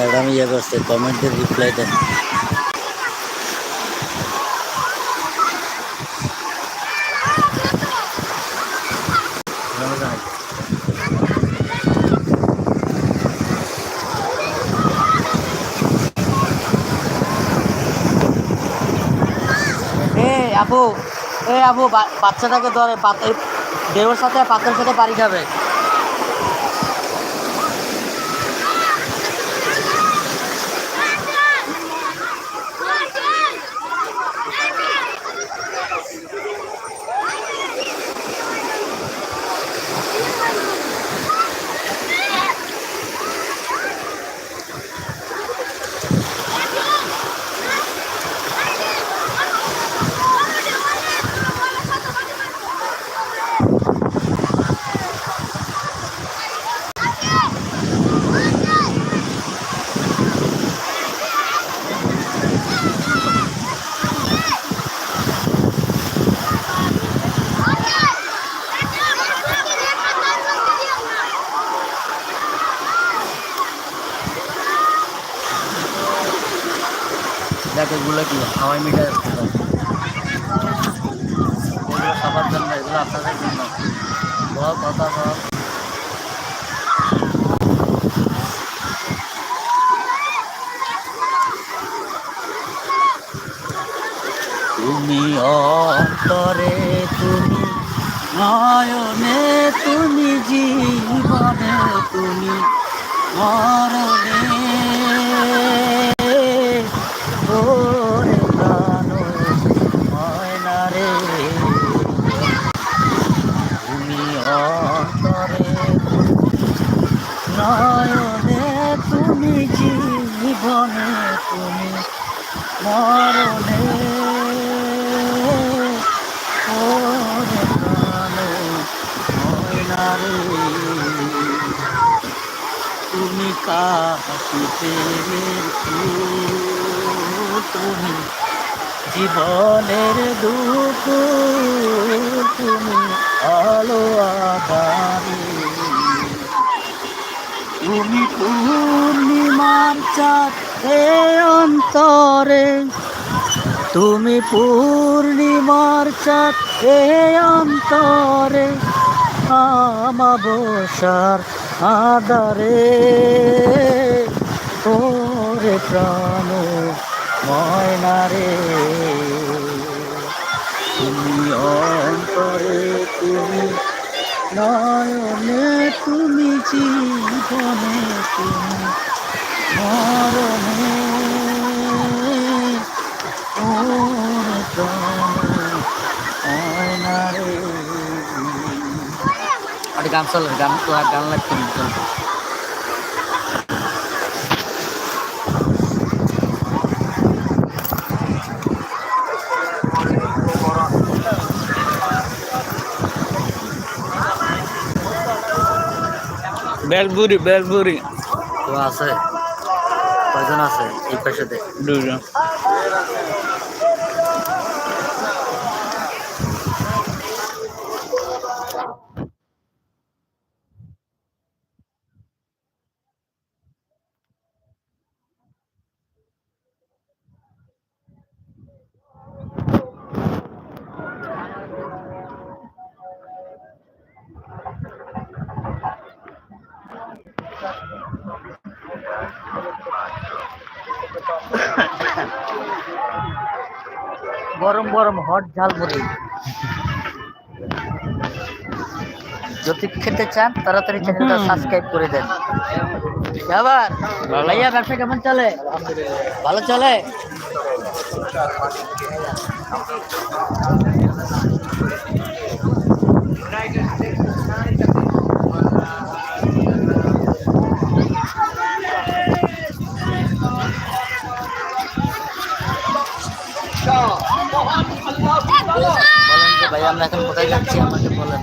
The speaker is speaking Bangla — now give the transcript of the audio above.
ম্যাডাম ইয়ে করছে কমেন্টের রিপ্লাই দেন। আপু, এ, আপু বাচ্চাটাকে ধরে দেওর সাথে, পাতের সাথে বাড়ি খাবে। দেখ কি, হাওয়াই মিটার এগুলো সবার জন্য, এগুলো আপনাদের জন্য। বল, কথা বল। তুমি অন্তরে, তুমি নয়নে, তুমি জীবনে, তুমি মরণে ওরে প্রাণ ময়না রে তুমি অন্তরে নয়নে তুমি জীবনে তুমি মরণে তুমি তুমি জীবনের দুঃখ তুমি আলো আধারে। তুমি পূর্ণিমার চাঁদ এ অন্তরে তুমি পূর্ণিমার চাঁদ এ অন্তরে আমাবসার আদারে ওরে প্রাণ ময়না রে। তুমি অন্তরে, তুমি নয়নে, তুমি জীবনে, তুমি মরণে ওরে প্রাণ ময়না রে আরে গান চল গান গান লাগছে চল। বেলপুরি বেলপুরি তো আছে। কয়জন আছে এই পাশেতে? দুজন গরম গরম হট ঝাল মুড়ি। যদি খেতে চান তাড়াতাড়ি চ্যানেলটা সাবস্ক্রাইব করে দেন। আবার। ভাইয়া ব্যবসা কেমন চলে? ভালো চলে। বলেন যে ভাই আমরা এখন কোথায় যাচ্ছি? আমাকে বলেন।